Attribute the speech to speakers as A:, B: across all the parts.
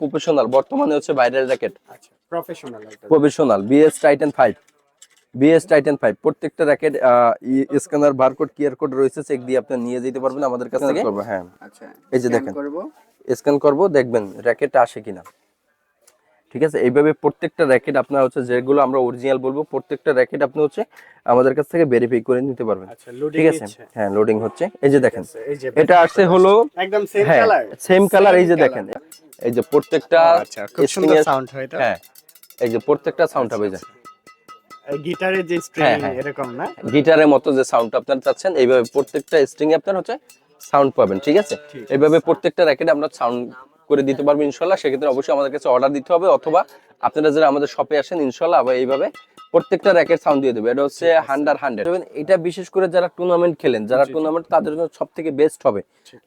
A: Professional বর্তমানে হচ্ছে viral racket
B: আচ্ছা professional
A: professional BS Titan 5 BS Titan 5 প্রত্যেকটা racket scanner barcode QR code রয়েছে চেক দিয়ে আপনি নিয়ে যেতে পারবেন আমাদের কাছ থেকে। করব হ্যাঁ।
B: আচ্ছা
A: এই যে দেখেন।
B: করব।
A: স্ক্যান করব দেখবেন র্যাকেট আসে কিনা। ঠিক আছে? এইভাবে প্রত্যেকটা র্যাকেট আপনার হচ্ছে যেগুলো আমরা অরিজিনাল বলব প্রত্যেকটা র্যাকেট আপনি হচ্ছে আমাদের কাছ থেকে ভেরিফাই করে নিতে পারবেন।
B: আচ্ছা
A: ঠিক আছে? হ্যাঁ লোডিং হচ্ছে। এই যে দেখেন এটা আসছে হলো
B: একদম সেম কালার
A: সেম কালার এই যে দেখেন। এই যে প্রত্যেকটা
B: আচ্ছা খুব সুন্দর সাউন্ড হয় এটা
A: হ্যাঁ এই যে প্রত্যেকটা সাউন্ড হবে এই যে।
B: গিটারের যে
A: হ্যাঁ,
B: স্ট্রিং
A: হ্যাঁ।
B: এরকম না?
A: গিটারের মতো যে সাউন্ড আপনারা চাচ্ছেন এইভাবে প্রত্যেকটা স্ট্রিং আপনার হচ্ছে সাউন্ড পাবেন ঠিক আছে? এইভাবে প্রত্যেকটা র্যাকেটে আমরা সাউন্ড করে দিতে পারব ইনশাল্লাহ সেক্ষেত্রে অবশ্যই আমাদের কাছে অর্ডার দিতে হবে অথবা আপনারা যারা আমাদের শপে আসেন ইনশাল্লাহ আবার এইভাবে প্রত্যেকটা র্যাকেট সাউন্ড দিয়ে দেবে। এটা হচ্ছে হান্ড্রেড হান্ড্রেড এটা বিশেষ করে যারা টুর্নামেন্ট খেলেন যারা। টুর্নামেন্ট তাদের জন্য সব থেকে বেস্ট হবে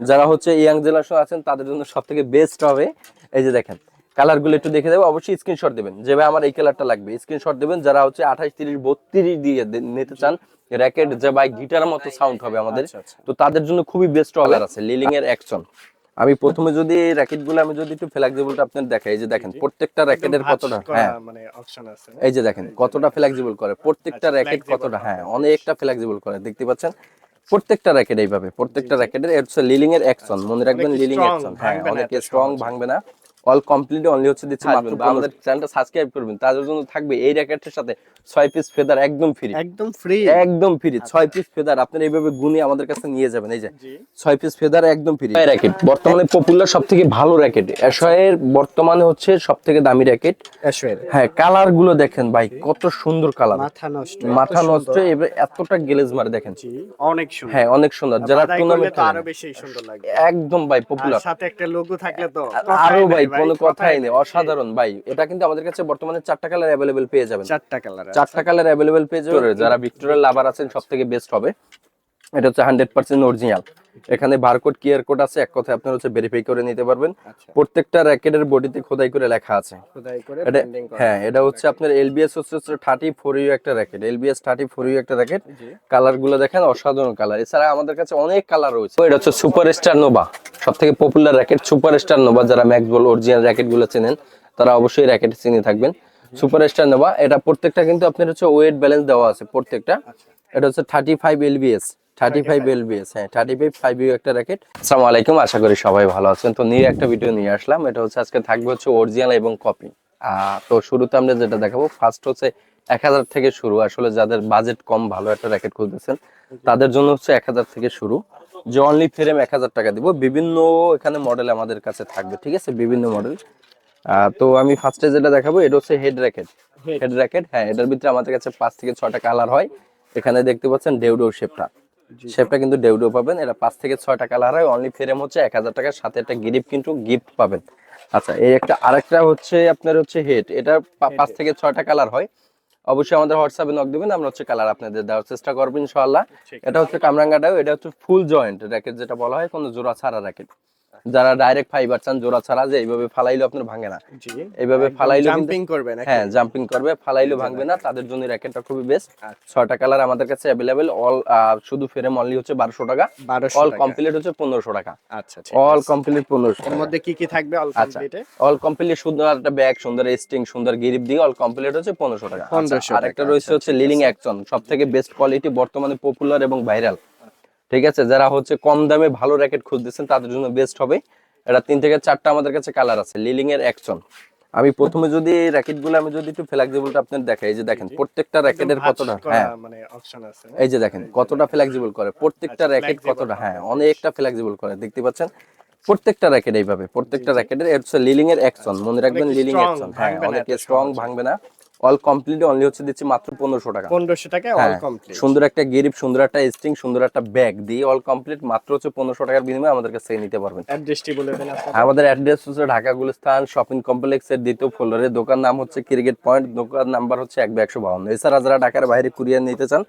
A: যারা হচ্ছে ইয়াং জেনারেশন আছেন তাদের জন্য সব থেকে বেস্ট হবে। এই যে দেখেন কালারগুলো একটু দেখে দেবো অবশ্যই স্ক্রিনশট দেবেন। যেভাবে আমার এই কালারটা লাগবে স্ক্রিনশট দেবেন। যারা হচ্ছে আঠাশ তিরিশ বত্রিশ দিয়ে নিতে চান র্যাকেট যে বাই গিটার মতো সাউন্ড হবে আমাদের
B: আচ্ছা আচ্ছা।
A: তো তাদের জন্য খুবই বেস্ট কালার আছে লিলিং এর অ্যাকশন আমি প্রথমে যদি এই র্যাকেটগুলো আমি যদি একটু ফ্লেক্সিবলটা আপনার দেখাই এই যে দেখেন প্রত্যেকটা র্যাকেটের কতটা? হ্যাঁ।
B: মানে অপশন আছে।
A: এই যে দেখেন কতটা ফ্লেক্সিবল করে প্রত্যেকটা
B: আচ্ছা,
A: র্যাকেট কতটা? হ্যাঁ অনেকটা ফ্লেক্সিবল করে দেখতে পাচ্ছেন? প্রত্যেকটা র্যাকেট এইভাবে প্রত্যেকটা র্যাকেটের এটস লিলিং এর অ্যাকশন মনে রাখবেন লিলিং অ্যাকশন হ্যাঁ অনেক স্ট্রং ভাঙবে না। অল কমপ্লিট অনলি হচ্ছে দিচ্ছে মাত্র আমাদের চ্যানেলটা সাবস্ক্রাইব করবেন। তাদের জন্য থাকবে এই র্যাকেটের সাথে ছয় পিস ফেদার একদম ফ্রি
B: একদম ফ্রি
A: একদম ফ্রি ছয় পিস ফেদার আপনারা এইভাবে গুনে আমাদের কাছে নিয়ে যাবেন এই যে।
B: জি।
A: ছয় পিস ফেদার একদম ফ্রি এই র্যাকেট বর্তমানে পপুলার সব থেকে ভালো র্যাকেট। এশয়ের বর্তমানে হচ্ছে সব থেকে দামি র্যাকেট।
B: অ্যাশওয়ের
A: হ্যাঁ কালারগুলো দেখেন ভাই কত সুন্দর কালার
B: মাথা নষ্ট
A: মাথা নষ্ট। এবার এতটা গ্লেজ মারে দেখেন।
B: জি অনেক সুন্দর।
A: হ্যাঁ অনেক সুন্দর। যারা টুর্নামেন্ট
B: আরও বেশি সুন্দর লাগে।
A: একদম ভাই পপুলার
B: সাথে একটা লোগো থাকলে তো আরও
A: ভাই কোনো কথাই নেই। অসাধারণ। ভাই এটা কিন্তু আমাদের কাছে বর্তমানে চারটা কালার অ্যাভেলেবেল পেয়ে যাবেন।
B: চারটা কালার
A: চারটা কালার অ্যাভেলেবেল পেয়ে যাবেন। যারা ভিক্টোরিয়াল লাভার আছেন সব থেকে বেস্ট হবে। এটা হচ্ছে হান্ড্রেড পার্সেন্ট অরিজিনাল এখানে বারকোড কিয়ার কোড আছে এক কথায় আপনার হচ্ছে ভেরিফাই করে নিতে পারবেন।
B: আচ্ছা।
A: প্রত্যেকটা র্যাকেটের বডিতে খোদাই করে লেখা আছে। হ্যাঁ এটা হচ্ছে আপনার এলবিএস হচ্ছে থার্টি ফোর ইউ একটা racket LBS thirty four U একটা র্যাকেট কালারগুলো দেখেন অসাধারণ কালার এছাড়া আমাদের কাছে অনেক কালার রয়েছে। এটা হচ্ছে সুপার স্টার নোভা সব থেকে popular racket super star nova যারা ম্যাক্স বল অরিজিনাল র্যাকেটগুলো চেনেন তারা অবশ্যই র্যাকেট চিনে থাকবেন। সুপার স্টার নোভা এটা প্রত্যেকটা কিন্তু আপনার হচ্ছে ওয়েট ব্যালেন্স দেওয়া আছে প্রত্যেকটা।
B: আচ্ছা।
A: এটা হচ্ছে thirty five LBS thirty five LBS হ্যাঁ থার্টি ফাইভ ফাইভ ইউ একটা র্যাকেট আসসালামু আলাইকুম আশা করি সবাই ভালো আছেন। তো নিয়ে একটা ভিডিও নিয়ে আসলাম এটা হচ্ছে আজকে থাকবে হচ্ছে অরিজিনাল এবং কপি তো শুরুতে আমরা যেটা দেখাবো ফার্স্ট হচ্ছে এক হাজার থেকে শুরু। আসলে যাদের বাজেট কম ভালো একটা র্যাকেট খুঁজতেছেন তাদের জন্য হচ্ছে এক হাজার থেকে শুরু। যে অনলি ফ্রেম এক হাজার টাকা দিব। বিভিন্ন এখানে মডেল আমাদের কাছে থাকবে ঠিক আছে? বিভিন্ন মডেল তো আমি ফার্স্টে যেটা দেখাবো এটা হচ্ছে হেড র্যাকেট হেড র্যাকেট হ্যাঁ এটার ভিতরে আমাদের কাছে পাঁচ থেকে ছয়টা কালার হয়। এখানে দেখতে পাচ্ছেন ডেউডো শেপটা শেপটা কিন্তু ডেউডো পাবেন। এটা পাঁচ থেকে ছয়টা কালার হয়। অনলি ফ্রেম হচ্ছে এক হাজার টাকার সাথে একটা গিফট কিন্তু গিফট পাবেন। আচ্ছা এই একটা আরেকটা হচ্ছে আপনার হচ্ছে হেড এটা পাঁচ থেকে ছয়টা কালার হয়। অবশ্যই আমাদের হোয়াটসঅ্যাপে নক দেবেন। আমরা হচ্ছে কালার আপনাদের দেওয়ার চেষ্টা করব ইনশাআল্লাহ। এটা হচ্ছে কামরাঙ্গাটাও। এটা হচ্ছে ফুল জয়েন্ট র্যাকেট যেটা বলা হয়। কোনো জোড়া ছাড়া র্যাকেট যারা ডাইরেক্ট ফাইবার চান জোড়া ছাড়া যে এইভাবে ফালাইলে আপনার ভাঙে না। এইভাবে ফালাইলে
B: জাম্পিং করবে নাকি?
A: হ্যাঁ জাম্পিং করবে ফালাইলে ভাঙবে না তাদের জন্য র্যাকেটটা খুবই বেস্ট
B: আচ্ছা।
A: ছয়টা কালার আমাদের কাছে অ্যাভেলেবেল অল শুধু ফ্রেম অনলি হচ্ছে বারোশো টাকা। অল কমপ্লিট হচ্ছে পনেরোশো টাকা।
B: আচ্ছা
A: অল কমপ্লিট পনেরোশো
B: এর মধ্যে কি কি থাকবে অল
A: আচ্ছা
B: কমপ্লিটে
A: অল কমপ্লিট সুন্দর একটা ব্যাগ সুন্দর স্টিং সুন্দর গিরিপ দিয়ে অল কমপ্লিট হচ্ছে পনেরোশো টাকা। আর একটা রয়েছে
B: আচ্ছা,
A: হচ্ছে লিলিং অ্যাকশন সব থেকে বেস্ট কোয়ালিটি বর্তমানে পপুলার এবং ভাইরাল ঠিক আছে? যারা হচ্ছে কম দামে ভালো র্যাকেট খুঁজতেছেন তাদের জন্য বেস্ট হবে। এটা তিন থেকে চারটা আমাদের কাছে কালার আছে লিলিং এর অ্যাকশন আমি প্রথমে যদি এই র্যাকেটগুলো আমি যদি একটু ফ্লেক্সিবলটা আপনার দেখাই এই যে দেখেন প্রত্যেকটা র্যাকেটের কতটা? হ্যাঁ।
B: মানে অপশন আছে
A: এই যে দেখেন কতটা ফ্লেক্সিবল করে প্রত্যেকটা
B: আচ্ছা,
A: র্যাকেট কতটা? হ্যাঁ অনেকটা ফ্লেক্সিবল করে দেখতে পাচ্ছেন? প্রত্যেকটা র্যাকেট এইভাবে প্রত্যেকটা র্যাকেটের লিলিং এর অ্যাকশন মনে রাখবেন লিলিং অ্যাকশন হ্যাঁ অনেক স্ট্রং ভাঙবে না। অল কমপ্লিট অনলি হচ্ছে দিচ্ছি মাত্র পনেরোশো টাকা।
B: 1500 টাকায় অল কমপ্লিট
A: সুন্দর একটা গিরিপ সুন্দর একটা স্ট্রিং সুন্দর একটা ব্যাগ দিয়ে অল কমপ্লিট মাত্র হচ্ছে পনেরোশো টাকার বিনিময়ে আমাদের কাছ নিতে পারবেন।
B: অ্যাড্রেসটি বলে দেন
A: আমাদের অ্যাড্রেস হচ্ছে ঢাকা গুলিস্তান শপিং কমপ্লেক্সের দ্বিতীয় ফ্লোরে দোকান নাম হচ্ছে ক্রিকেট পয়েন্ট দোকান নাম্বার হচ্ছে এক একশো বাউন্ন এছাড়া যারা ঢাকার বাইরে কুরিয়ার নিতে চান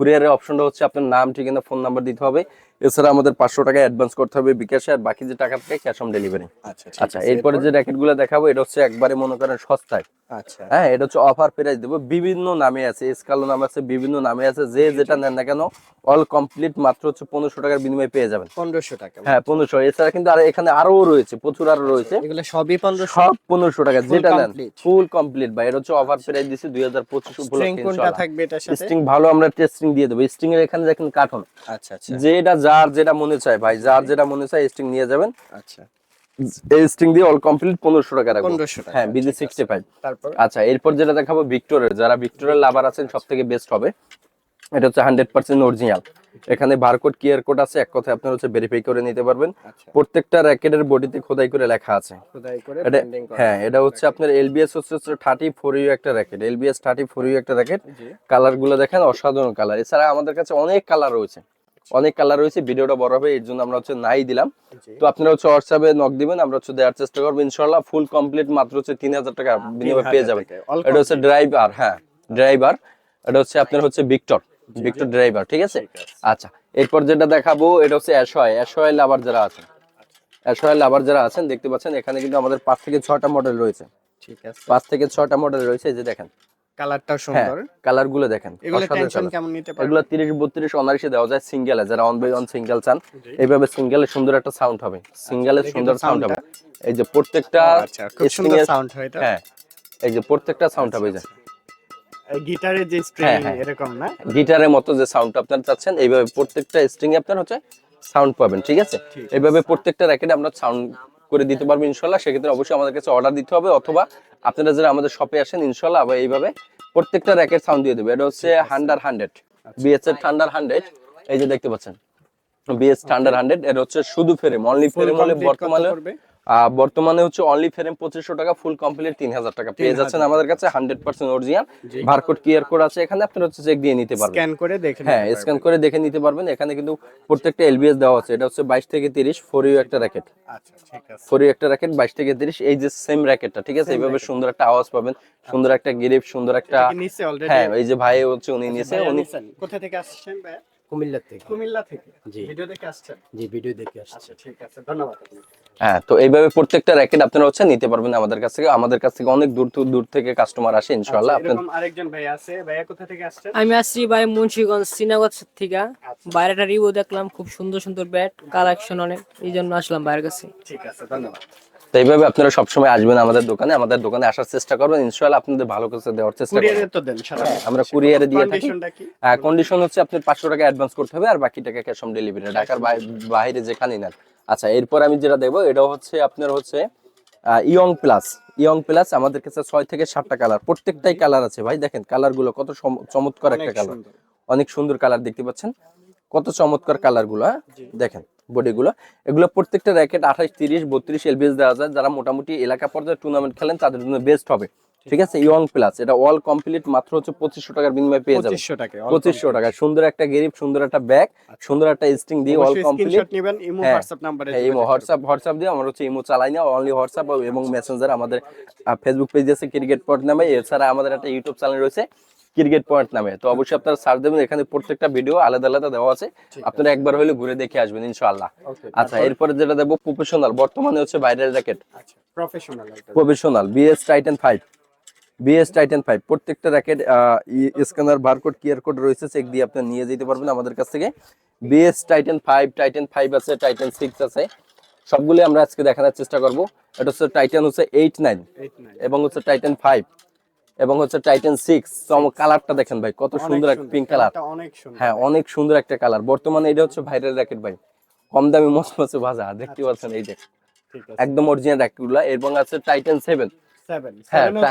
A: কুরিয়ারের অপশনটা হচ্ছে আপনার নাম ঠিকানা ফোন নাম্বার দিতে হবে। এছাড়া আমাদের পাঁচশো টাকা অ্যাডভান্স করতে হবে বিকাশে আর বাকি যে টাকা থাকে ক্যাশ অন ডেলিভারি
B: আচ্ছা
A: আচ্ছা এরপরে যে র্যাকেটগুলো দেখাবো এটা হচ্ছে একবারে মনে করেন সস্তায়।
B: আচ্ছা।
A: হ্যাঁ এটা হচ্ছে অফার প্রাইস দেবো। বিভিন্ন নামে আছে স্কালো নাম আছে বিভিন্ন নামে আছে। যে যেটা নেন না কেন অল কমপ্লিট মাত্র হচ্ছে পনেরোশো টাকার বিনিময়ে পেয়ে যাবেন।
B: পনেরোশো টাকা।
A: হ্যাঁ পনেরোশো। এছাড়া কিন্তু আর এখানে আরও রয়েছে প্রচুর আরও রয়েছে।
B: এগুলো সবই পনেরোশো।
A: সব পনেরোশো টাকা যেটা নেন ফুল কমপ্লিট ভাই। এটা হচ্ছে অফার প্রাইস দিছি দুই হাজার পঁচিশ
B: কোনটা থাকবে
A: স্ট্রিং ভালো আমরা টেস্টিং দিয়ে দেবো। স্ট্রিং এর এখানে দেখেন কার্টন
B: আচ্ছা আচ্ছা।
A: যেটা যার যেটা মনে চায় ভাই যার যেটা মনে চায় স্ট্রিং নিয়ে যাবেন।
B: আচ্ছা।
A: এই স্ট্রিং দিয়ে অল কমপ্লিট পনেরোশো টাকা রাখব।
B: 1500 টাকা,
A: হ্যাঁ বিজি
B: ঠিক
A: সিক্সটি ফাইভ
B: তারপর?
A: আচ্ছা এরপর যেটা দেখাবো ভিক্টোরের যারা ভিক্টোরের লাভার আছেন সব থেকে বেস্ট হবে। এটা হচ্ছে হান্ড্রেড পার্সেন্ট অরিজিনাল এখানে বারকোড কিয়ার কোড আছে এক কথায় আপনার হচ্ছে ভেরিফাই করে নিতে পারবেন।
B: আচ্ছা।
A: প্রত্যেকটা র্যাকেটের বডিতে খোদাই করে লেখা আছে।
B: খোদাই করে
A: হ্যাঁ এটা হচ্ছে আপনার এলবিএস হচ্ছে থার্টি ফোর ইউ একটা racket LBS thirty four U একটা র্যাকেট
B: জি।
A: কালারগুলো দেখেন অসাধারণ কালার এছাড়া আমাদের কাছে অনেক কালার রয়েছে। অনেক কালার রয়েছে ভিডিওটা বড় হবে এর জন্য আমরা হচ্ছে নাই দিলাম। তো আপনারা হচ্ছে হোয়াটসঅ্যাপে নক দিবেন আমরা হচ্ছে দেওয়ার চেষ্টা করব ইনশাল্লাহ ফুল কমপ্লিট মাত্র হচ্ছে তিন হাজার টাকা বিনিময়ে পেয়ে যাবেন। এটা হচ্ছে ড্রাইভার হ্যাঁ ড্রাইভার এটা হচ্ছে আপনার হচ্ছে ভিক্টর ভিক্টর ড্রাইভার ঠিক আছে? আচ্ছা এরপর যেটা দেখাবো এটা হচ্ছে অ্যাশয় অ্যাশয় লাভার যারা আছেন অ্যাশয় লাভার যারা আছেন দেখতে পাচ্ছেন এখানে কিন্তু আমাদের পাঁচ থেকে ছয়টা মডেল রয়েছে।
B: ঠিক আছে।
A: পাঁচ থেকে ছয়টা মডেল রয়েছে এই যে দেখেন।
B: কালারটাও
A: হ্যাঁ
B: সুন্দর।
A: কালারগুলো দেখেন
B: এগুলো টেনশন কেমন নিতে পারবে
A: এগুলো তিরিশ বত্রিশ অনারিশে দেওয়া যায় সিঙ্গেলে যারা অন বাই অন সিঙ্গেল চান এইভাবে সিঙ্গেলে সুন্দর একটা সাউন্ড হবে। সিঙ্গেলে সুন্দর সাউন্ড হবে। এই যে প্রত্যেকটা
B: আচ্ছা খুব সুন্দর সাউন্ড হয় এটা
A: হ্যাঁ এই যে প্রত্যেকটা সাউন্ড হবে যে
B: গিটারের যে স্ট্রিং
A: হ্যাঁ, হ্যাঁ।
B: এরকম না?
A: গিটারের মতো যে সাউন্ড আপনারা চাচ্ছেন এইভাবে প্রত্যেকটা স্ট্রিং আপনার হচ্ছে সাউন্ড পাবেন ঠিক আছে? এইভাবে প্রত্যেকটা র্যাকেটে আমরা সাউন্ড করে দিতে পারব ইনশাল্লাহ সেক্ষেত্রে অবশ্যই আমাদের কাছে অর্ডার দিতে হবে অথবা আপনারা যারা আমাদের শপে আসেন ইনশাল্লাহ আবার এইভাবে প্রত্যেকটা র্যাকের সাউন্ড দিয়ে দেবে। এটা হচ্ছে হান্ডার হান্ড্রেড বিএস এর থান্ডার হান্ড্রেড এই যে দেখতে পাচ্ছেন। বিএস থান্ডার হান্ড্রেড এটা হচ্ছে শুধু ফেরে অনলি
B: কত
A: বর্তমানে বর্তমানে হচ্ছে অনলি ফ্রেম পঁচিশশো টাকা ফুল কমপ্লিট তিন হাজার টাকা। পেয়ে
B: 3000
A: যাচ্ছেন আমাদের কাছে hundred percent original. Barcode QR code আছে এখানে আপনারা হচ্ছে চেক দিয়ে নিতে পারবেন।
B: স্ক্যান করে দেখে
A: হ্যাঁ স্ক্যান করে দেখে নিতে পারবেন। এখানে কিন্তু প্রত্যেকটা এলবিএস দেওয়া আছে। এটা হচ্ছে বাইশ থেকে তিরিশ ফোর ইউ একটা র্যাকেট
B: আচ্ছা
A: ফোর ইউ একটা র্যাকেট বাইশ থেকে তিরিশ এই যে সেম র্যাকেটটা ঠিক আছে? এইভাবে সুন্দর একটা আওয়াজ পাবেন সুন্দর একটা গিরিপ সুন্দর একটা হ্যাঁ এই যে ভাই হচ্ছে উনি নিয়েছে উনি
B: কোথা থেকে আসছেন ভাই
C: কুমিল্লার থেকে।
B: কুমিল্লা থেকে।
C: জি।
B: ভিডিও দেখে আসছেন?
C: জি ভিডিও দেখে
B: আচ্ছা ঠিক আছে ধন্যবাদ।
A: হ্যাঁ তো এইভাবে প্রত্যেকটা র্যাকেট আপনারা হচ্ছে নিতে পারবেন আমাদের কাছ থেকে। আমাদের কাছ থেকে অনেক দূর দূর থেকে কাস্টমার আসে ইনশাআল্লাহ।
B: আচ্ছা,
A: আপনার
B: আরেকজন ভাই আছে। ভাইয়া কোথা থেকে আসছেন?
D: আমি আসছি ভাই মুন্সিগঞ্জ শ্রীনগর থেকে। বাইরেটা রিভিউ দেখলাম খুব সুন্দর সুন্দর ব্যাট কালেকশন অনেক। এই জন্য আসলাম বাইরের কাছে।
B: ঠিক আছে ধন্যবাদ।
A: তো এইভাবে আপনারা সবসময় আসবেন আমাদের দোকানে আমাদের দোকানে আসার চেষ্টা করবেন। ইনশাআল্লাহ আপনাদের ভালো কিছু দেওয়ার চেষ্টা করবেন।
B: কুরিয়ারে তো দেন সারা
A: আমরা কুরিয়ারে দিয়ে থাকি।
B: কন্ডিশনটা কি?
A: কন্ডিশন হচ্ছে আপনি পাঁচশো টাকা অ্যাডভান্স করতে হবে আর বাকি টাকা ক্যাশ অন ডেলিভারি ঢাকার বাইরে যেখানেই নেন। আচ্ছা এরপর আমি যেটা দেখব এটা হচ্ছে আপনার হচ্ছে ইয়ং প্লাস ইয়ং প্লাস আমাদের কাছে ছয় থেকে সাতটা কালার প্রত্যেকটাই কালার আছে ভাই। দেখেন কালারগুলো কত চমৎকার একটা কালার অনেক সুন্দর কালার দেখতে পাচ্ছেন। কত চমৎকার কালারগুলো হ্যাঁ? দেখেন। বডি গুলো এগুলো প্রত্যেকটা র্যাকেট আঠাশ তিরিশ বত্রিশ এলবিএস দেওয়া যায়। যারা মোটামুটি এলাকা পর্যায়ে টুর্নামেন্ট খেলেন তাদের জন্য বেস্ট হবে। ঠিক আছে? ইয়ং প্লাস এটা অল কমপ্লিট মাত্র হচ্ছে পঁচিশশো টাকার বিনিময়ে পেয়ে যাবেন।
B: পঁচিশশো টাকা
A: সুন্দর একটা গেরিব সুন্দর একটা ব্যাগ সুন্দর একটা স্ট্রিং দিয়ে অল কমপ্লিট
B: নেবেন ইমো
A: হ্যাঁ।
B: হোয়াটসঅ্যাপ নাম্বারে
A: ইমো হোয়াটসঅ্যাপ হোয়াটসঅ্যাপ দিয়ে আমরা হচ্ছে ইমো চালাই না অনলি হোয়াটসঅ্যাপ এবং মেসেঞ্জার আমাদের ফেসবুক পেজ আছে ক্রিকেট পয়েন্ট নামে। এছাড়া আমাদের একটা ইউটিউব চ্যানেল রয়েছে। ক্রিকেট পয়েন্ট নামে। তো অবশ্যই আপনারা সার্চ দেবেন এখানে প্রত্যেকটা ভিডিও আলাদা আলাদা দেওয়া আছে। আপনারা একবার হলে ঘুরে দেখে আসবেন ইনশাআল্লাহ। আচ্ছা এরপরে যেটা দেবো প্রফেশনাল বর্তমানে হচ্ছে ভাইরাল র্যাকেট
B: আচ্ছা professional
A: professional BS Titan five BS Titan five প্রত্যেকটা racket scanner barcode QR code রয়েছে চেক দিয়ে আপনি নিয়ে যেতে পারবেন আমাদের কাছ থেকে। BS Titan five Titan five আছে টাইটেন সিক্স আছে। সবগুলো আমরা আজকে দেখানোর চেষ্টা করব। এটা হচ্ছে টাইটান হচ্ছে এইট নাইন এবং হচ্ছে টাইটেন ফাইভ এবং হচ্ছে টাইটেন সিক্স কালারটা দেখেন ভাই কত সুন্দর একটা পিঙ্ক কালার
B: অনেক
A: হ্যাঁ অনেক সুন্দর একটা কালার বর্তমানে এটা হচ্ছে ভাইরাল র্যাকেট ভাই। কম দামে মচমচে ভাজা দেখতে পাচ্ছেন এই যে।
B: ঠিক আছে।
A: একদম অরিজিনাল র্যাকেটগুলো এবং আছে টাইটেন সেভেন হ্যাঁ,
B: 7
A: তা-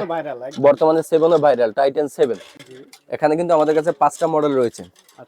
B: তো
A: বর্তমানে সেভেনও ভাইরাল টাইটেন সেভেন এখানে কিন্তু আমাদের কাছে পাঁচটা মডেল রয়েছে।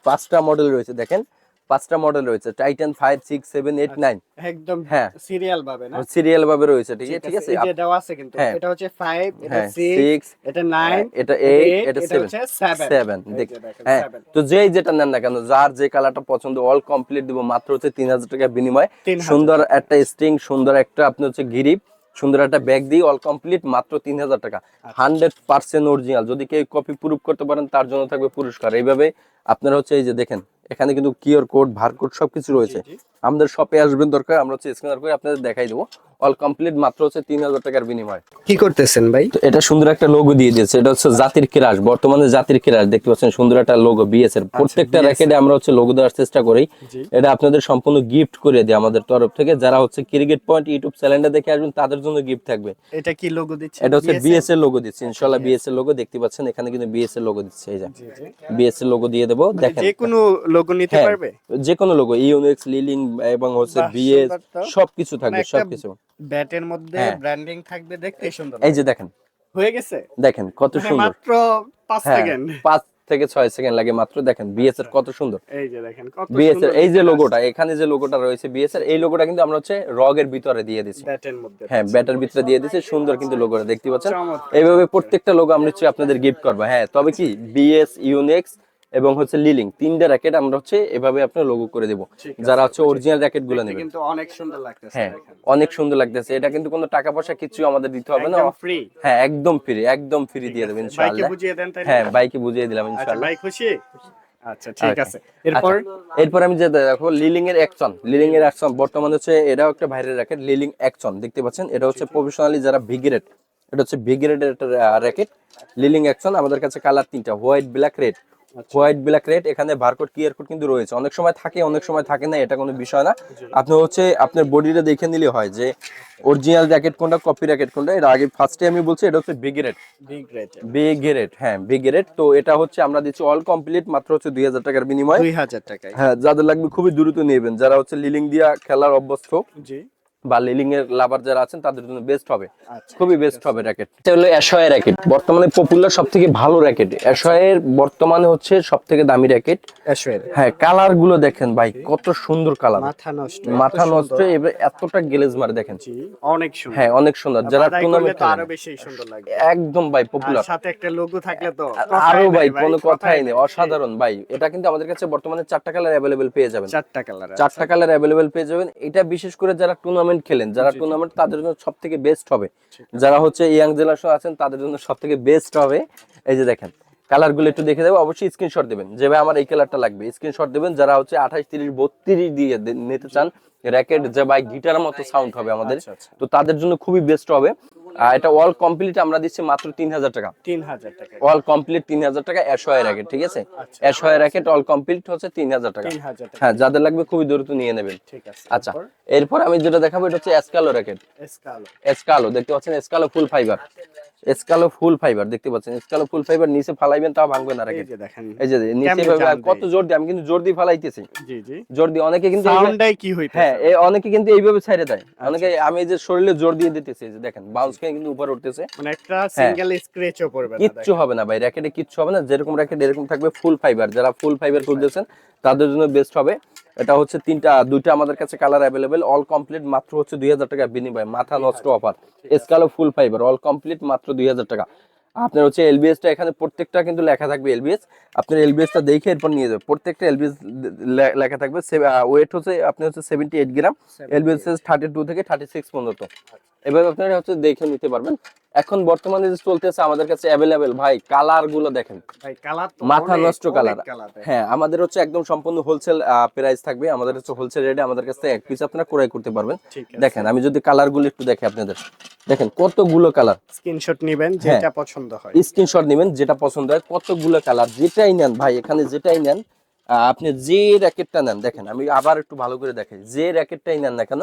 A: পাঁচটা মডেল রয়েছে দেখেন। পাঁচটা মডেল রয়েছে Titan five six seven eight nine
B: একদম
A: হ্যাঁ।
B: সিরিয়াল ভাবে না?
A: সিরিয়াল ভাবে রয়েছে ঠিক আছে? ঠিক আছে
B: যে দেওয়া আছে কিন্তু
A: হ্যাঁ।
B: এটা হচ্ছে 5 এটা
A: হ্যাঁ
B: 6
A: সিক্স
B: এটা 9
A: এটা এইট এটা
B: এটা
A: সেভেন
B: 7
A: সেভেন দেখ হ্যাঁ তো যেই যেটা নেন না কেন যার যে কালারটা পছন্দ অল কমপ্লিট দিব মাত্র হচ্ছে তিন হাজার টাকা বিনিময়। সুন্দর একটা স্ট্রিং সুন্দর একটা আপনি হচ্ছে গিরিপ সুন্দর একটা ব্যাগ দিয়ে অল কমপ্লিট মাত্র তিন হাজার টাকা। হান্ড্রেড পার্সেন্ট অরিজিনাল যদি কেউ কপি প্রুফ করতে পারেন তার জন্য থাকবে পুরস্কার। এইভাবে আপনারা হচ্ছে এই যে দেখেন এখানে কিন্তু কিওর কোড ভারকোড সবকিছু রয়েছে। আমাদের শপে আসবেন দরকার আমরা হচ্ছে স্ক্যানার করে আপনাদের দেখাই দেবো। অল কমপ্লিট মাত্র হচ্ছে তিন হাজার টাকার বিনিময়।
B: কি করতেছেন ভাই?
A: এটা সুন্দর একটা লোগো দিয়ে দিয়েছে এটা হচ্ছে জাতির ক্রাশ বর্তমানে জাতির ক্রাশ দেখতে পাচ্ছেন সুন্দর একটা লোগো বিএস এর। প্রত্যেকটা
B: BS
A: র্যাকেটে আমরা হচ্ছে লোগো দেওয়ার চেষ্টা করি। এটা আপনাদের সম্পূর্ণ গিফট করে দিই আমাদের তরফ থেকে। যারা হচ্ছে ক্রিকেট পয়েন্ট ইউটিউব চ্যানেলটা দেখে আসবেন তাদের জন্য গিফট থাকবে।
B: এটা কি লোগো দিচ্ছে?
A: এটা হচ্ছে বিএস এর? লোগো দিচ্ছে ইনশাআল্লাহ বিএস এর লোগো দেখতে পাচ্ছেন এখানে কিন্তু বিএস এর লোগো দিচ্ছে এই যে। বিএস এর লোগো দিয়ে দেবো দেখেন।
B: যে কোনো লোগো নিতে
A: হ্যাঁ,
B: পারবে?
A: যে কোনো লোগো ইউনিক্স লিলিং এবং হচ্ছে বিএস সবকিছু থাকবে
B: মানে
A: সবকিছু।
B: ব্যাটের মধ্যে। ব্র্যান্ডিং থাকবে দেখতে সুন্দর।
A: এই যে দেখেন।
B: হয়ে গেছে?
A: দেখেন কত
B: মানে
A: সুন্দর।
B: মাত্র 5
A: হ্যাঁ
B: সেকেন্ড
A: পাঁচ থেকে ছয় সেকেন্ড লাগে মাত্র। দেখেন বিএস এর কত সুন্দর।
B: এই যে দেখেন কত
A: বিএস এর এই যে লোগোটা এখানে যে লোগোটা রয়েছে বিএস এর এই লোগোটা কিন্তু আমরা হচ্ছে রগের ভিতরে দিয়ে দিচ্ছি
B: ব্যাটের মধ্যে
A: হ্যাঁ ব্যাটার ভিতরে দিয়ে দিচ্ছি সুন্দর কিন্তু লোগোটা দেখতে পাচ্ছেন। এইভাবে প্রত্যেকটা লোগো আমরা হচ্ছে আপনাদের গিফট করব। হ্যাঁ তবে কি? বিএস ইউনেক্স এবং হচ্ছে লিলিং তিনটা র্যাকেট আমরা হচ্ছে এভাবে আপনার লোগো করে দেবো। যারা হচ্ছে অরিজিনাল
B: র্যাকেটগুলো
A: নেবেন।
B: কিন্তু অনেক সুন্দর লাগতেছে
A: হ্যাঁ অনেক সুন্দর লাগতেছে। এটা কিন্তু কোনো টাকা পয়সা কিছু আমাদের দিতে হবে না।
B: ফ্রি
A: হ্যাঁ একদম ফ্রি একদম ফ্রি দিয়ে দেবেন
B: বাইকে বুঝিয়ে দেন তাই
A: হ্যাঁ বাইকে বুঝিয়ে দিলাম
B: আচ্ছা
A: ইনশাআল্লাহ।
B: ভাই খুশি? আচ্ছা ঠিক আছে। এরপর?
A: এরপর আমি যে দেখো লিলিং এর অ্যাকশন লিলিং এর অ্যাকশন বর্তমানে হচ্ছে এটাও একটা ভাইরাল র্যাকেট লিলিং অ্যাকশন দেখতে পাচ্ছেন? এটা হচ্ছে প্রফেশনালি যারা ভিগ্রেড এটা হচ্ছে ভিগ্রেডের একটা র্যাকেট লিলিং অ্যাকশন আমাদের কাছে কালার তিনটা white black red white black red এখানে বারকোড কিয়ার কোড কিন্তু রয়েছে। অনেক সময় থাকে অনেক সময় থাকে না এটা কোনো বিষয় না। আপনি হচ্ছে আপনার বডিটা দেখে নিলে হয় যে অরিজিনাল র্যাকেট কোনটা কপি র্যাকেট কোনটা এটা আগে ফার্স্টে আমি বলছি এটা হচ্ছে
B: বিগ রেট
A: বিগ্রেড হ্যাঁ বিগ্রেড তো এটা হচ্ছে আমরা দিচ্ছি অল কমপ্লিট মাত্র হচ্ছে দুই হাজার টাকার বিনিময়ে।
B: 2000 টাকায়।
A: হ্যাঁ যাদের লাগবে খুবই দ্রুত নেবেন। যারা হচ্ছে লিলিং দিয়া খেলার অভ্যস্ত
B: জি।
A: বা লিলিং এর লাভার যারা আছেন তাদের জন্য বেস্ট হবে।
B: আচ্ছা
A: খুবই বেস্ট হবে র্যাকেট এটা হলো অ্যাশয়ের র্যাকেট বর্তমানে পপুলার সব থেকে ভালো র্যাকেট অ্যাশয়ের বর্তমানে হচ্ছে সব থেকে দামি র্যাকেট
B: অ্যাশওয়ের
A: হ্যাঁ কালারগুলো দেখেন ভাই কত সুন্দর কালার
B: মাথা নষ্ট
A: মাথা নষ্ট। এবার এতটা গ্লেজ মার দেখেন।
B: জি। অনেক সুন্দর।
A: হ্যাঁ অনেক সুন্দর। যারা টুর্নামেন্ট
B: আরও বেশি সুন্দর লাগবে
A: একদম ভাই
B: আর
A: পপুলার
B: সাথে একটা লোগো থাকলে তো আরও
A: ভাই কোনো কথাই
B: কথাই
A: নেই। অসাধারণ ভাই। এটা কিন্তু আমাদের কাছে বর্তমানে চারটা কালার অ্যাভেলেবেল পেয়ে যাবেন।
B: চারটা কালার
A: চারটা কালার অ্যাভেলেবেল পেয়ে যাবেন। এটা বিশেষ করে যারা টুর্নামেন্ট খেলেন যারা টুর্নামেন্ট তাদের জন্য সব থেকে বেস্ট হবে যারা হচ্ছে ইয়াং জেনারেশন আছেন তাদের জন্য সব থেকে বেস্ট হবে। এই যে দেখেন কালারগুলো একটু দেখে দেবো। অবশ্যই স্ক্রিনশট দেবেন। যে ভাই আমার এই কালারটা লাগবে। স্ক্রিনশট দেবেন। যারা হচ্ছে আঠাশ তিরিশ বত্রিশ দিয়ে নিতে চান র্যাকেট যে ভাই গিটার মতো সাউন্ড হবে আমাদের।
B: আচ্ছা, আচ্ছা।
A: তো তাদের জন্য খুবই বেস্ট হবে। এটা অল কমপ্লিট আমরা দিচ্ছি মাত্র তিন হাজার টাকা।
B: তিন হাজার টাকা।
A: অল কমপ্লিট তিন হাজার টাকা অ্যাশয় র্যাকেট ঠিক আছে। অ্যাশয় র্যাকেট অল কমপ্লিট হচ্ছে তিন হাজার টাকা।
B: তিন হাজার টাকা।
A: হ্যাঁ যাদের লাগবে খুবই দ্রুত নিয়ে নেবেন।
B: ঠিক আছে
A: আচ্ছা এরপর আমি যেটা দেখাবো এটা হচ্ছে এসকালো র্যাকেট
B: এসকালো
A: এসকালো দেখতে পাচ্ছেন? এসকালো ফুল ফাইবার এসকালো ফুল ফাইবার দেখতে পাচ্ছেন? এসকালো ফুল ফাইবার নিচে ফালাইবেন তাও ভাঙবে না
B: এই যে দেখেন
A: এই যে নিচে? কত জোর দিয়ে আমি কিন্তু জোর দিয়ে ফালাইতেছি।
B: জি জি।
A: জোর দিয়ে অনেকে কিন্তু এইভাবে-
B: সাউন্ডটাই কি হইতেছে?
A: হ্যাঁ এই অনেকে কিন্তু এইভাবে ছেড়ে দেয়।
B: আচ্ছা,
A: অনেকে আমি এই যে শরীরে জোর দিয়ে দিতেছি এই যে দেখেন বাউন্স খেয়ে কিন্তু উপরে উঠতেছে।
B: মানে একটা সিঙ্গেল স্ক্র্যাচও পড়বে না।
A: কিচ্ছু হবে না ভাই র্যাকেটে কিচ্ছু হবে না যেরকম র্যাকেট এরকম থাকবে ফুল ফাইবার যারা ফুল ফাইবার খুঁজতেছেন তাদের জন্য বেস্ট হবে। এটা হচ্ছে তিনটা দুইটা আমাদের কাছে কালার অ্যাভেলেবেল অল কমপ্লিট মাত্র হচ্ছে দুই হাজার টাকা বিনিময়। মাথা নষ্ট অফার স্কালো ফুল ফাইবার অল কমপ্লিট মাত্র দুই হাজার টাকা। আপনার হচ্ছে এলবিএসটা এখানে প্রত্যেকটা কিন্তু লেখা থাকবে এলবিএস আপনার এলবিএসটা দেখে এরপর নিয়ে যাবে। প্রত্যেকটা এলবিএস লেখা থাকবে ওয়েট হচ্ছে আপনি হচ্ছে seventy eight gram LBS thirty two থেকে থার্টি সিক্স পর্যন্ত। এবার আপনারা হচ্ছে দেখে নিতে পারবেন। এখন বর্তমানে যে চলতেছে আমাদের কাছে অ্যাভেলেবেল ভাই কালারগুলো দেখেন।
B: ভাই কালার তো
A: মাথা নষ্ট কালার হ্যাঁ আমাদের হচ্ছে একদম সম্পূর্ণ হোলসেল প্রাইস থাকবে। আমাদের হচ্ছে হোলসেল রেটে আমাদের কাছ এক পিস আপনারা ক্রয় করতে পারবেন। দেখেন আমি যদি কালারগুলো একটু দেখি আপনাদের। দেখেন কতগুলো কালার
B: স্ক্রিনশট নেবেন। যেটা পছন্দ হয়।
A: স্ক্রিনশট নেবেন যেটা পছন্দ হয় কতগুলো কালার যেটাই নেন ভাই এখানে যেটাই নেন আপনি যে র্যাকেটটা নেন দেখেন আমি আবার একটু ভালো করে দেখাই। যে র্যাকেটটাই নেন না কেন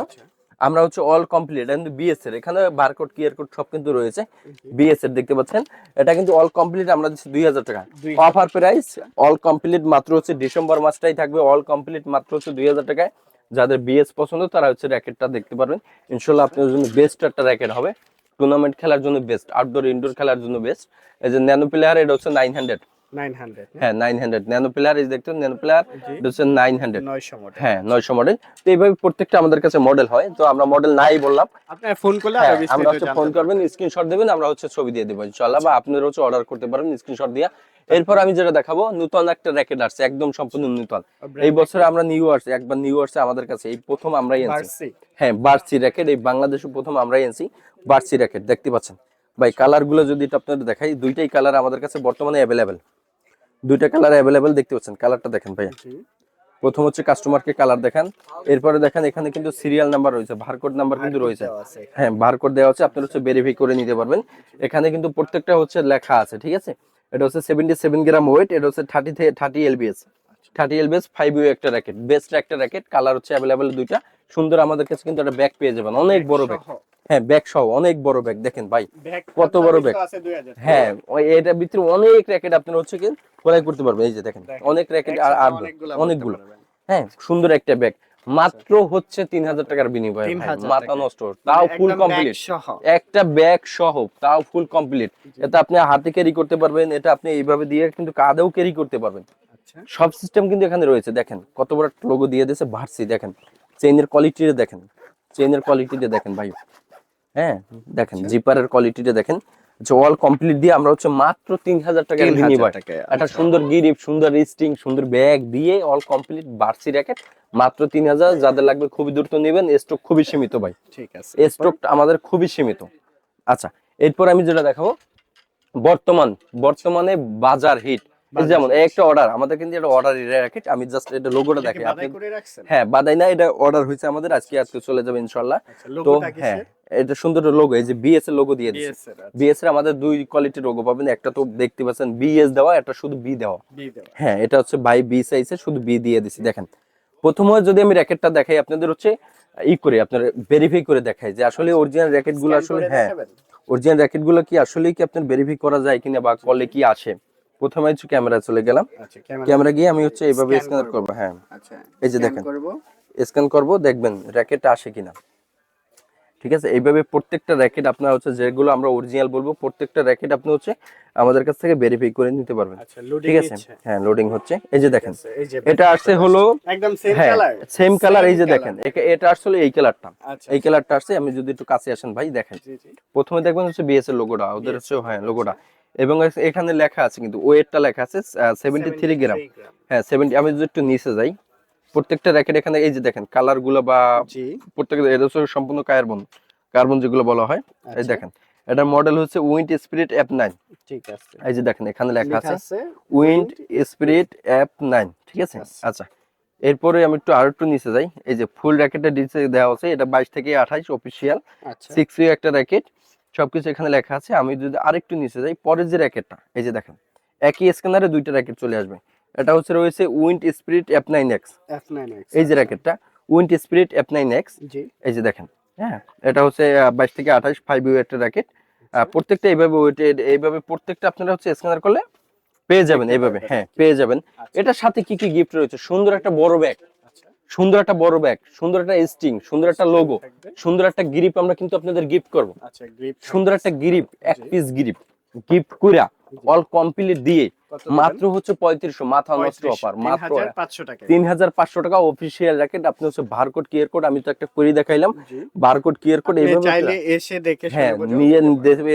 A: আমরা হচ্ছে অল কমপ্লিট কিন্তু বিএস এর এখানে বারকোড কিয়ার কোড সব কিন্তু রয়েছে। বিএস এর দেখতে পাচ্ছেন। এটা কিন্তু অল কমপ্লিট আমরা দিচ্ছি দুই হাজার টাকা। অফার প্রাইস অল কমপ্লিট মাত্র হচ্ছে ডিসেম্বর মাসটাই থাকবে অল কমপ্লিট মাত্র হচ্ছে দুই হাজার টাকায়। যাদের বিএস পছন্দ তারা হচ্ছে র্যাকেটটা দেখতে পারবেন। ইনশাল্লাহ আপনার জন্য বেস্ট একটা র্যাকেট হবে। টুর্নামেন্ট খেলার জন্য বেস্ট আউটডোর ইনডোর খেলার জন্য বেস্ট এই যে ন্যানো প্লেয়ার এটা হচ্ছে নাইন হান্ড্রেড
B: 900
A: হ্যাঁ? Nine hundred. ন্যানো প্লেয়ার এই দেখতে ন্যানো প্লেয়ার হচ্ছে নাইন হান্ড্রেড।
B: 900 মডেল
A: হ্যাঁ নয়শো মডেল তো এইভাবে প্রত্যেকটা আমাদের কাছে মডেল হয়। তো আমরা মডেল নাই বললাম।
B: আপনি ফোন করলে
A: হ্যাঁ, আমরা হচ্ছে ফোন করবেন স্ক্রিনশট দেবেন আমরা হচ্ছে ছবি দিয়ে দেবো ইনশাল্লাহ বা আপনারা হচ্ছে অর্ডার করতে পারেন স্ক্রিনশট দিয়ে। এরপর আমি যেটা দেখাবো নতুন একটা র্যাকেট আসছে একদম সম্পূর্ণ নতুন। এই বছরে আমরা নিউ আসছে একবার নিউ আসছে আমাদের কাছে এই প্রথম আমরাই এনেছি
B: বার্সি
A: হ্যাঁ বার্সি র্যাকেট এই বাংলাদেশে প্রথম আমরাই এনেছি বার্সি র্যাকেট দেখতে পাচ্ছেন? ভাই কালারগুলো যদি আপনাদের দেখাই দুইটাই কালার আমাদের কাছে বর্তমানে অ্যাভেলেবেল দুইটা কালার অ্যাভেলেবেল দেখতে পাচ্ছেন। কালারটা দেখেন ভাইয়া। প্রথম হচ্ছে কাস্টমারকে কালার দেখান। এরপরে দেখেন এখানে কিন্তু সিরিয়াল নাম্বার রয়েছে বারকোড নাম্বার কিন্তু রয়েছে। হ্যাঁ বারকোড দেওয়া আছে আপনারা হচ্ছে ভেরিফাই করে নিতে পারবেন। এখানে কিন্তু প্রত্যেকটা হচ্ছে লেখা আছে ঠিক আছে? এটা হচ্ছে সেভেন্টি সেভেন গ্রাম ওয়েট এটা হচ্ছে thirty thirty LBS thirty LBS five U একটা র্যাকেট বেস্ট একটা র্যাকেট কালার হচ্ছে অ্যাভেলেবেল দুইটা। সুন্দর আমাদের কাছে কিন্তু একটা ব্যাগ পেয়ে যাবেন। অনেক বড় ব্যাগ। হ্যাঁ ব্যাগ সহ অনেক বড় ব্যাগ। দেখেন ভাই কত বড় ব্যাগ? হ্যাঁ এটার ভিতরে অনেক র্যাকেট আপনারা হচ্ছে কি ক্রয় করতে পারবেন। এই যে দেখেন অনেক র্যাকেট আর আর
B: অনেকগুলা
A: হ্যাঁ সুন্দর একটা ব্যাগ মাত্র হচ্ছে তিন হাজার টাকার বিনিময়ে ভাই,
B: 3000
A: মাথা নষ্ট। তাও
B: মানে
A: ফুল কমপ্লিট একটা ব্যাগ সহ তাও ফুল কমপ্লিট এটা আপনি হাতে ক্যারি করতে পারবেন এটা আপনি এইভাবে দিয়ে কিন্তু কাঁধেও ক্যারি করতে পারবেন।
B: আচ্ছা।
A: সব সিস্টেম কিন্তু এখানে রয়েছে। দেখেন কত বড় লোগো দিয়ে দিয়েছে ভার্সি দেখেন চেইনের কোয়ালিটিটা দেখেন। চেইনের কোয়ালিটিটা দেখেন ভাই। হ্যাঁ দেখেন জিপারের কোয়ালিটিটা দেখেন। অল কমপ্লিট দিয়ে আমরা হচ্ছে মাত্র তিন হাজার টাকার
B: 3000
A: বিনিময়
B: টাকায়,
A: একটা
B: আচ্ছা।
A: সুন্দর গিরিপ সুন্দর রিস্টিং সুন্দর ব্যাগ দিয়ে অল কমপ্লিট বার্সি র্যাকেট মাত্র তিন হাজার যাদের লাগবে খুবই দ্রুত নেবেন। স্টক খুবই সীমিত ভাই।
B: ঠিক আছে।
A: স্টক আমাদের খুবই সীমিত। আচ্ছা এরপর আমি যেটা দেখাবো বর্তমান বর্তমানে বাজার হিট যেমন একটা অর্ডার আমাদের কিন্তু এটা অর্ডার র্যাকেট আমি জাস্ট এটা লোগোটা
B: বাদাই
A: আপনি হ্যাঁ বাদাই না এটা অর্ডার হয়েছে আমাদের আজকে আজকে চলে যাবে ইনশাল্লাহ
B: আচ্ছা
A: তো হ্যাঁ এটা সুন্দর লোগো এই যে বিএস এর লোগো দিয়ে দিয়েছে।
B: বিএস এর
A: আমাদের দুই কোয়ালিটির লোগো পাবেন একটা তো দেখতে পাচ্ছেন বিএস দেওয়া একটা শুধু বি দেওয়া। হ্যাঁ এটা হচ্ছে বাই বি সাইজে শুধু বি দিয়ে দিছি দেখেন। প্রথমে যদি আমি র্যাকেটটা দেখাই আপনাদের হচ্ছে ই করে আপনার ভেরিফাই করে দেখাই যে আসলে অরিজিনাল
B: র্যাকেটগুলো
A: আসলে হ্যাঁ অরিজিনাল র্যাকেটগুলো কি আসলে কি আপনার ভেরিফাই করা যায় কিনা বা কলে কি আসে? প্রথমে হচ্ছে ক্যামেরা চলে গেলাম।
B: আচ্ছা ক্যামেরা
A: গিয়ে আমি হচ্ছে এইভাবে স্ক্যান
B: করব।
A: হ্যাঁ।
B: আচ্ছা
A: এই যে দেখেন।
B: করব।
A: স্ক্যান করব দেখবেন র্যাকেট আসে কিনা। ঠিক আছে? এইভাবে প্রত্যেকটা র্যাকেট আপনার হচ্ছে যেগুলো আমরা অরিজিনাল বলব প্রত্যেকটা র্যাকেট আপনি হচ্ছে আমাদের কাছ থেকে ভেরিফাই করে নিতে পারবেন।
B: আচ্ছা লোডিং
A: ঠিক আছে? হ্যাঁ লোডিং হচ্ছে। এই যে দেখেন। এটা আসছে হলো
B: একদম সেম কালার
A: সেম কালার এই যে দেখেন। এটা আসলে এই কালারটা
B: আচ্ছা
A: এই কালারটা আসছে আমি যদি একটু কাছে আসেন ভাই দেখেন।
B: জি জি।
A: প্রথমে দেখবেন হচ্ছে বিএস এর লোগোটা ওদের হচ্ছে হ্যাঁ লোগোটা এবং এখানে লেখা আছে কিন্তু ওয়েটটা লেখা আছে সেভেন্টি থ্রি গ্রাম হ্যাঁ সেভেন্টি আমি যদি একটু নিচে যাই প্রত্যেকটা র্যাকেট এখানে এই যে দেখেন কালারগুলো বা প্রত্যেকটা এটা হচ্ছে সম্পূর্ণ কার্বন কার্বন যেগুলো বলা হয় এই
B: আচ্ছা।
A: দেখেন এটার মডেল হচ্ছে উইন্ড স্পিরিট অ্যাপ নাইন
B: ঠিক আছে।
A: এই যে দেখেন এখানে লেখা আছে উইন্ড স্পিরিট অ্যাপ নাইন ঠিক আছে? আচ্ছা এরপরে আমি একটু আর একটু নিচে যাই এই যে ফুল র্যাকেটের ডিটেলস দেওয়া আছে এটা বাইশ থেকে আঠাইশ অফিসিয়াল সিক্স একটা র্যাকেট সবকিছু এখানে লেখা আছে। আমি যদি আরেকটু নিচে যাই পরের যে র্যাকেটটা এই যে দেখেন একই স্ক্যানারে দুইটা র্যাকেট চলে আসবে। এটা হচ্ছে রয়েছে wind spirit F nine X
B: F9X
A: এই যে র্যাকেটটা wind spirit F nine X
B: জি।
A: এই যে দেখেন হ্যাঁ এটা হচ্ছে বাইশ থেকে আঠাশ ফাইভ ইউ একটা র্যাকেট। প্রত্যেকটা এইভাবে ওয়েটেড এইভাবে প্রত্যেকটা আপনারা হচ্ছে স্ক্যানার করলে পেয়ে যাবেন এইভাবে হ্যাঁ পেয়ে যাবেন।
B: আচ্ছা।
A: এটার সাথে কি কি গিফট রয়েছে? সুন্দর একটা বড় ব্যাগ
B: আচ্ছা
A: সুন্দর একটা বড় ব্যাগ সুন্দর একটা স্টিং সুন্দর একটা লোগো সুন্দর একটা গ্রিপ আমরা কিন্তু আপনাদের গিফট করব।
B: আচ্ছা
A: সুন্দর একটা গ্রিপ এক পিস গ্রিপ গিফট কইরা অল কমপ্লিট দিয়ে মাত্র হচ্ছে পঁয়ত্রিশশো মাথা নষ্ট অফার মাত্র তিন হাজার পাঁচশো টাকা অফিসিয়াল র্যাকেট আপনি হচ্ছে বারকোড কিয়ার কোড আমি তো একটা করে দেখাইলাম। বারকোড কিয়ার কোড এইভাবে
B: চাইলে এসে দেখে
A: হ্যাঁ নিয়ে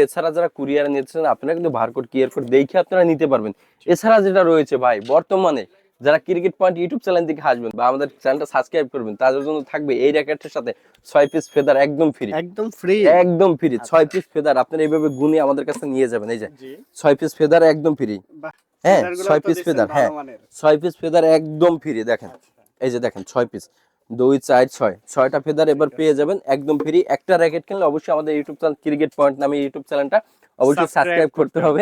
A: এছাড়া যারা কুরিয়ার নিচ্ছেন আপনারা কিন্তু বারকোড কিয়ার কোড দেখে আপনারা নিতে পারবেন। এছাড়া যেটা রয়েছে ভাই বর্তমানে যারা ক্রিকেট পয়েন্ট ইউটিউব চ্যানেল থেকে আসবেন বা আমাদের চ্যানেলটা সাবস্ক্রাইব করবেন তাদের জন্য থাকবে এই র্যাকেটের সাথে ছয় পিস ফেদার একদম ফ্রি
B: একদম ফ্রি
A: একদম ফ্রি ছয় পিস ফেদার আপনারা এইভাবে গুনে আমাদের কাছে নিয়ে যাবেন এই যে। ছয় পিস ফেদার একদম ফ্রি হ্যাঁ ছয় পিস ফেদার হ্যাঁ। ছয় পিস ফেদার একদম ফ্রি দেখেন। এই যে দেখেন ছয় পিস দুই চার ছয়। ছয়টা ফেদার এবার পেয়ে যাবেন একদম ফ্রি একটা র্যাকেট কিনলে অবশ্যই আমাদের ইউটিউব চ্যানেল ক্রিকেট পয়েন্ট নামে ইউটিউব চ্যানেলটা অবশ্যই সাবস্ক্রাইব করতে হবে।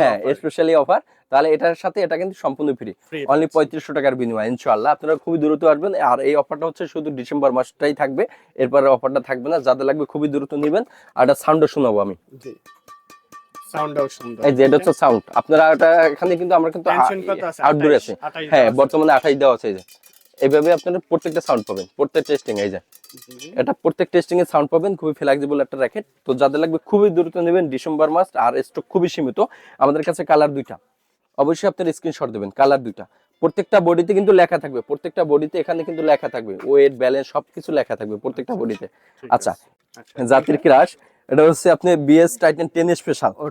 A: হ্যাঁ স্পেশালি অফার তাহলে এটার সাথে এটা কিন্তু সম্পূর্ণ ফ্রি অনলি পঁয়ত্রিশশো টাকার বিনিময় ইনশাআল্লাহ। আপনারা খুবই দ্রুত আসবেন। আর এই অফারটা হচ্ছে শুধু ডিসেম্বর মাসটাই থাকবে। এরপরে অফারটা থাকবে না। যাদের লাগবে খুবই দ্রুত নেবেন। আর এটা সাউন্ডও শোনাবো আমি। এটা হচ্ছে সাউন্ড আপনারা এটা এখানে কিন্তু আমরা কিন্তু? আউটডোর আছে? হ্যাঁ বর্তমানে আঠাইশ দেওয়া আছে এইভাবে আপনারা প্রত্যেকটা সাউন্ড পাবেন প্রত্যেক টেস্টিং এই যে। এটা প্রত্যেক টেস্টিং এ সাউন্ড পাবেন খুবই ফ্লেক্সিবল একটা র্যাকেট তো যাদের লাগবে খুবই দ্রুত নেবেন ডিসেম্বর মাস আর স্টক খুবই সীমিত। আমাদের কাছে কালার দুইটা। অবশ্যই আপনার স্ক্রিনশট দেবেন কালার দুইটা। প্রত্যেকটা বডিতে কিন্তু লেখা থাকবে প্রত্যেকটা বডিতে এখানে কিন্তু লেখা থাকবে। ওয়েট ব্যালেন্স সবকিছু লেখা থাকবে প্রত্যেকটা বডিতে আচ্ছা
B: আছে। আচ্ছা
A: জাতির ক্রাশ এটা হচ্ছে আপনি বিএস টাইটান টেন স্পেশাল
B: ও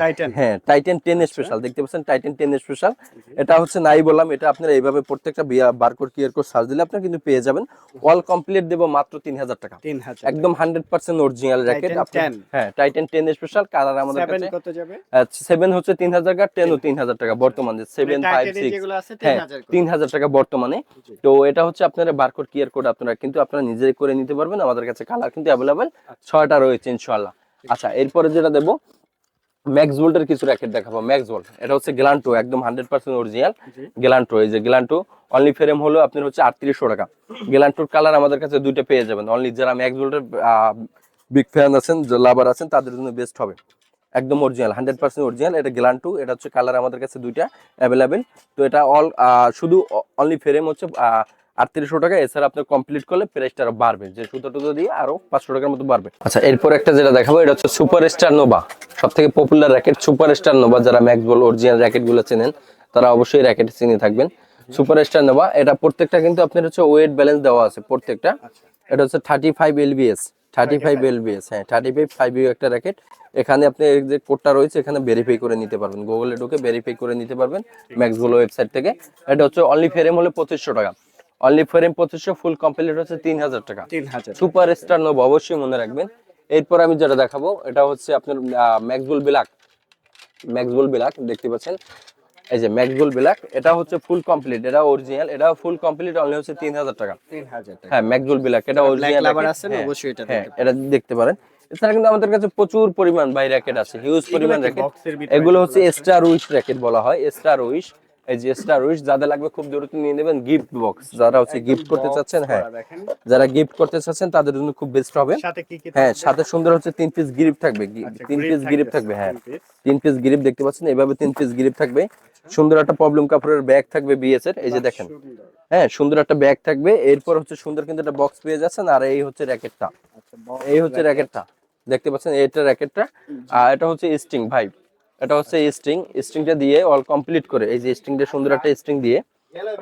B: টাইটান
A: হ্যাঁ টাইটান টেন স্পেশাল দেখতে পাচ্ছেন টাইটান টেন স্পেশাল এটা হচ্ছে নাই বললাম এটা আপনারা এইভাবে প্রত্যেকটা বারকোড কিউআর কোড সার্চ দিলে আপনারা কিন্তু পেয়ে যাবেন। অল কমপ্লিট দেবো মাত্র তিন হাজার টাকা।
B: তিন হাজার।
A: একদম হান্ড্রেড পার্সেন্ট অরিজিনাল র্যাকেট হ্যাঁ টাইটান টেন স্পেশাল কালার আমাদের কাছে
B: কত যাবে?
A: সেভেন হচ্ছে তিন হাজার টাকা টেনও তিন হাজার টাকা বর্তমানে সেভেন ফাইভ সিক্স হ্যাঁ তিন হাজার টাকা বর্তমানে। তো এটা হচ্ছে আপনারা বারকোড কিয়ার কোড আপনারা কিন্তু আপনারা নিজেই করে নিতে পারবেন। আমাদের কাছে কালার কিন্তু অ্যাভেলেবেল ছয়টা রয়েছে। ইনশাআল্লাহ। আচ্ছা এরপরে যেটা দেবো ম্যাক্স ভোল্টের কিছু র্যাকেট দেখাবো। ম্যাক্স ভোল্ট এটা হচ্ছে গ্লান্টো একদম হান্ড্রেড পার্সেন্ট অরিজিনাল গ্লান্টো এই যে গ্লান্টো অনলি ফ্রেম হলো আপনার হচ্ছে আটত্রিশশো টাকা। গ্লান্টোর কালার আমাদের কাছে দুইটা পেয়ে যাবেন। অনলি যারা ম্যাক্স ভোল্টের বিগ ফ্যান আছেন লাভার আছেন তাদের জন্য বেস্ট হবে। একদম অরিজিনাল হান্ড্রেড পার্সেন্ট অরিজিনাল এটা গ্লান্টু এটা হচ্ছে কালার আমাদের কাছে দুইটা অ্যাভেলেবেল তো এটা অল শুধু অনলি ফ্রেম হচ্ছে আটত্রিশশো টাকা এছাড়া আপনি কমপ্লিট করলে প্রাইসটা আরও বাড়বে। যে সুতো টুতো দিয়ে আরও পাঁচশো টাকার মতো বাড়বে। আচ্ছা এরপর একটা যেটা দেখাবো এটা হচ্ছে সুপার স্টার নোভা সব থেকে popular racket super star nova যারা ম্যাক্স বল অরিজিনাল র্যাকেটগুলো চেনেন তারা অবশ্যই র্যাকেট চিনে থাকবেন। সুপার স্টার নোভা এটা প্রত্যেকটা কিন্তু আপনার হচ্ছে ওয়েট ব্যালেন্স দেওয়া আছে প্রত্যেকটা।
B: আচ্ছা।
A: এটা হচ্ছে thirty five LBS thirty five LBS হ্যাঁ থার্টি ফাইভ ফাইভ একটা র্যাকেট এখানে আপনি যে কোডটা রয়েছে এখানে ভেরিফাই করে নিতে পারবেন। গুগলে ঢুকে ভেরিফাই করে নিতে পারবেন ম্যাক্সগুলো ওয়েবসাইট থেকে। এটা হচ্ছে অনলি ফ্রেম হলে পঁচিশশো টাকা। অনলি ফ্রেম পঁচিশশো ফুল কমপ্লিট হচ্ছে তিন হাজার টাকা।
B: তিন হাজার
A: সুপার স্টার নোভ অবশ্যই মনে রাখবেন। এরপর আমি যেটা দেখাবো এটা হচ্ছে আপনার ম্যাক্সবুল বিলাক ম্যাক্সবুল বিলাক দেখতে পাচ্ছেন? এই যে ম্যাক্সবুল বিলাক এটা হচ্ছে ফুল কমপ্লিট এটা অরিজিনাল এটা ফুল কমপ্লিট অনলি হচ্ছে তিন হাজার টাকা।
B: তিন হাজার টাকা।
A: হ্যাঁ ম্যাকজুল বিলাক এটা অরিজিনাল
B: না? অবশ্যই এটা
A: হ্যাঁ এটা দেখতে পারেন। এছাড়া কিন্তু আমাদের কাছে প্রচুর পরিমাণ বাই র্যাকেট আছে হিউজ পরিমাণ র্যাকেট এগুলো হচ্ছে স্টার উইশ র্যাকেট বলা হয় স্টার উইশ এই যে স্টার উইশ যাদের লাগবে খুব দ্রুত নিয়ে নেবেন গিফট বক্স যারা হচ্ছে গিফট করতে চাচ্ছেন হ্যাঁ। যারা গিফট করতে চাচ্ছেন তাদের জন্য খুব বেস্ট হবে। হ্যাঁ সাথে সুন্দর হচ্ছে তিন পিস গিরিপ থাকবে।
B: আচ্ছা,
A: তিন পিস গিরিপ
B: থাকবে,
A: থাকবে হ্যাঁ।
B: তিন
A: পিস গিরিপ দেখতে পাচ্ছেন এভাবে তিন পিস গিরিপ থাকবে। সুন্দর একটা প্রবলেম কাপড়ের ব্যাগ থাকবে বিএস এর এই যে দেখেন। হ্যাঁ সুন্দর একটা ব্যাগ থাকবে। এরপর হচ্ছে সুন্দর কিন্তু একটা বক্স পেয়ে যাচ্ছেন আর এই হচ্ছে র্যাকেটটা
B: আচ্ছা,
A: এই হচ্ছে র্যাকেটটা দেখতে পাচ্ছেন এটা র্যাকেটটা আর এটা হচ্ছে স্ট্রিং ভাই। এটা হচ্ছে স্ট্রিং স্ট্রিংটা দিয়ে অল কমপ্লিট করে এই যে স্ট্রিংটা সুন্দর একটা স্ট্রিং দিয়ে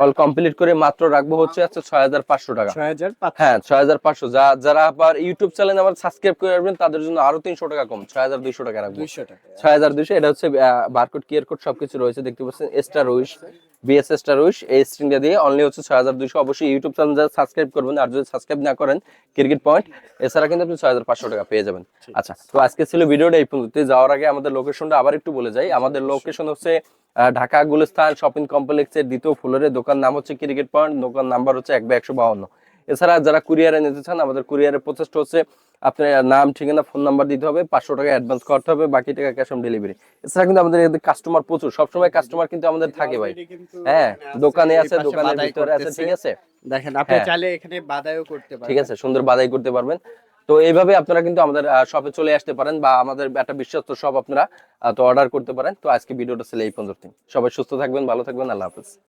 A: অল কমপ্লিট করে মাত্র রাখব হচ্ছে আচ্ছা ছয় হাজার পাঁচশো টাকা। হ্যাঁ ছয় হাজার পাঁচশো। যা যারা আবার ইউটিউব চ্যানেল আমার সাবস্ক্রাইব করে রাখবেন তাদের জন্য আরও তিনশো টাকা কম ছয় হাজার দুইশো টাকা রাখব। ছয় হাজার দুইশো এটা হচ্ছে বারকোড কিয়ার কোড সবকিছু রয়েছে দেখতে পাচ্ছেন extra wish BS star wish এই স্ট্রিংটা দিয়ে অনলি হচ্ছে ছয় হাজার দুইশো। অবশ্যই ইউটিউব চ্যানেল সাবস্ক্রাইব করবেন আর যদি সাবস্ক্রাইব না করেন ক্রিকেট পয়েন্ট এছাড়া কিন্তু আপনি ছয় হাজার পাঁচশো টাকা পেয়ে যাবেন। আচ্ছা তো আজকে ছিল ভিডিওটা এই পর্যন্ত যাওয়ার আগে আমাদের লোকেশনটা আবার একটু বলে যাই। আমাদের লোকেশন হচ্ছে ঢাকা গুলিস্তান শপিং কমপ্লেক্সের দ্বিতীয় ফ্লোরে দোকান নাম হচ্ছে ক্রিকেট পয়েন্ট দোকান নাম্বার হচ্ছে এক বা একশো বাউন্ন। এছাড়া যারা কুরিয়ারে নিতে চান আমাদের কুরিয়ারের প্রচেষ্টা হচ্ছে আপনার নাম ঠিকানা ফোন নাম্বার দিতে হবে পাঁচশো টাকা অ্যাডভান্স করতে হবে বাকি টাকা ক্যাশ অন ডেলিভারি এছাড়া কিন্তু আমাদের কাস্টমার প্রচুর সবসময় কাস্টমার কিন্তু আমাদের থাকে ভাই। হ্যাঁ দোকানে আছে দোকানের ভিতরে আছে ঠিক আছে?
B: দেখেন আপনি
A: হ্যাঁ।
B: চাইলে এখানে বাদাইও করতে পারেন।
A: ঠিক আছে সুন্দর বাদাই করতে পারবেন। তো এইভাবে আপনারা কিন্তু আমাদের শপে চলে আসতে পারেন বা আমাদের একটা বিশ্বস্ত শপ আপনারা তো অর্ডার করতে পারেন। তো আজকে ভিডিওটা ছিল এই পর্যন্ত সবাই সুস্থ থাকবেন ভালো থাকবেন আল্লাহ হাফেজ।